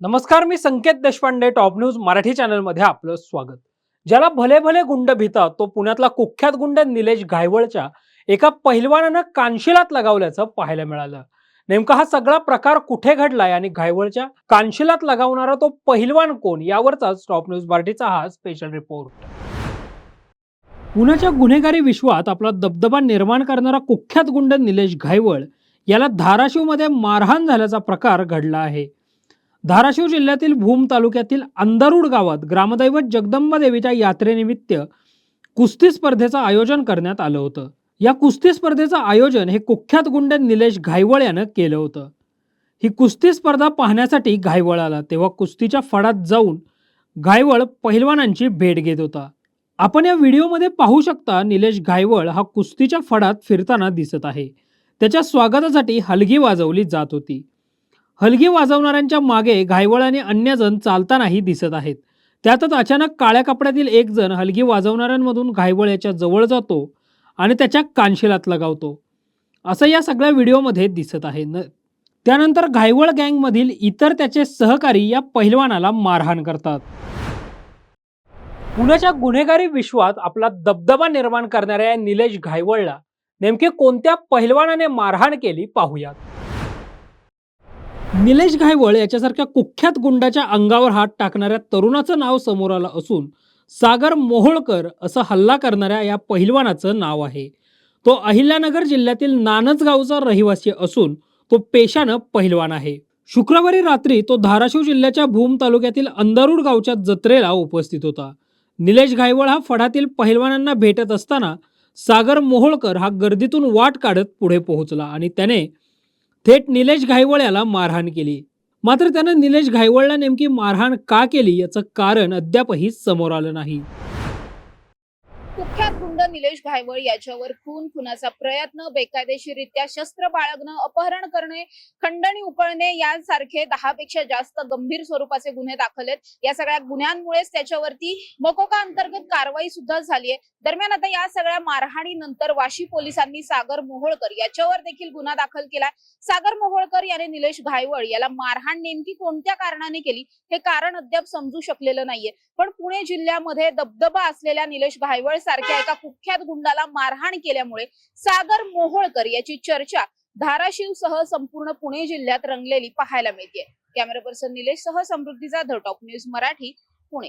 नमस्कार मी Sanket Deshpande top news Marathi चॅनलमध्ये आपलं स्वागत. ज्याला भले भले गुंड भितात तो पुण्यातला कुख्यात गुंड निलेश घायवळच्या एका पहिलवानानं कानशिलात लगावल्याचं पाहायला मिळालं. नेमका हा सगळा प्रकार कुठे घडलाय आणि घायवळच्या कानशिलात लगावणारा तो पहिलवान कोण यावरचाच टॉप न्यूज मराठीचा हा स्पेशल रिपोर्ट पुण्याच्या गुन्हेगारी विश्वात आपला दबदबा निर्माण करणारा कुख्यात गुंड निलेश घायवळ याला धाराशिवमध्ये मारहाण झाल्याचा प्रकार घडला आहे. धाराशिव जिल्ह्यातील भूम तालुक्यातील अंधारूड गावात ग्रामदैवत जगदंबा देवीच्या यात्रेनिमित्त कुस्ती स्पर्धेचं आयोजन करण्यात आलं होतं. या कुस्ती स्पर्धेचं आयोजन हे कुख्यात गुंड निलेश घायवळ यानं केलं होतं. ही कुस्ती स्पर्धा पाहण्यासाठी घायवळ आला तेव्हा कुस्तीच्या फडात जाऊन घायवळ पहिलवानांची भेट घेत होता. आपण या व्हिडिओमध्ये पाहू शकता निलेश घायवळ हा कुस्तीच्या फडात फिरताना दिसत आहे. त्याच्या स्वागतासाठी हलगी वाजवली जात होती. हलगी वाजवणाऱ्यांच्या मागे घायवळ आणि अन्य जण चालतानाही दिसत आहेत. त्यातच अचानक काळ्या कपड्यातील एक जण हलगी वाजवणाऱ्यांमधून घायवळ याच्या जवळ जातो आणि त्याच्या कानशिलात लगावतो. असं या सगळ्या व्हिडिओमध्ये दिसत आहे. न त्यानंतर घायवळ गँगमधील इतर त्याचे सहकारी या पहिलवानाला मारहाण करतात. पुण्याच्या गुन्हेगारी विश्वात आपला दबदबा निर्माण करणाऱ्या या निलेश घायवळला नेमके कोणत्या पहिलवानाने मारहाण केली पाहूयात. निलेश घायवळ याच्यासारख्या कुख्यात गुंडाच्या अंगावर हात टाकणाऱ्या तरुणाचं नाव समोर आलं असून सागर मोहोळकर असं हल्ला करणाऱ्या या पहिलवानाचं नाव आहे. तो अहिल्यानगर जिल्ह्यातील नानजगावचा रहिवासी असून तो पेशानं पहिलवान आहे. शुक्रवारी रात्री तो धाराशिव जिल्ह्याच्या भूम तालुक्यातील अंधारूड गावच्या जत्रेला उपस्थित होता. निलेश घायवळ हा फडातील पहिलवानांना भेटत असताना सागर मोहोळकर हा गर्दीतून वाट काढत पुढे पोहोचला आणि त्याने थेट निलेश घायवळ याला मारहाण केली. मात्र त्यानं निलेश घायवळला नेमकी मारहाण का केली याचं कारण अद्यापही समोर आलं नाही. कुख्यात गुंड निलेश घायवळ याच्यावर खून खुनाचा प्रयत्न बेकायदेशीरित्या शस्त्र बाळगणं अपहरण करणे खंडणी उकळणे यासारखे दहा पेक्षा जास्त गंभीर स्वरूपाचे गुन्हे दाखल आहेत. या सगळ्या गुन्ह्यांमुळेच त्याच्यावरती मकोका अंतर्गत कारवाई सुद्धा झाली आहे. दरम्यान आता या सगळ्या मारहाणीनंतर वाशी पोलिसांनी सागर मोहोळकर याच्यावर देखील गुन्हा दाखल केलाय सागर मोहोळकर याने निलेश घायवळ याला मारहाण नेमकी कोणत्या कारणाने केली हे कारण अद्याप समजू शकलेलं नाहीये. पण पुणे जिल्ह्यामध्ये दबदबा असलेल्या निलेश घायवळ सारख्या एका कुख्यात गुंडाला मारहाण केल्यामुळे सागर मोहोळकर याची चर्चा धाराशिव सह संपूर्ण पुणे जिल्ह्यात रंगलेली पाहायला मिळते कॅमेरा पर्सन निलेश सह समृद्धी जाधव टॉप न्यूज मराठी पुणे.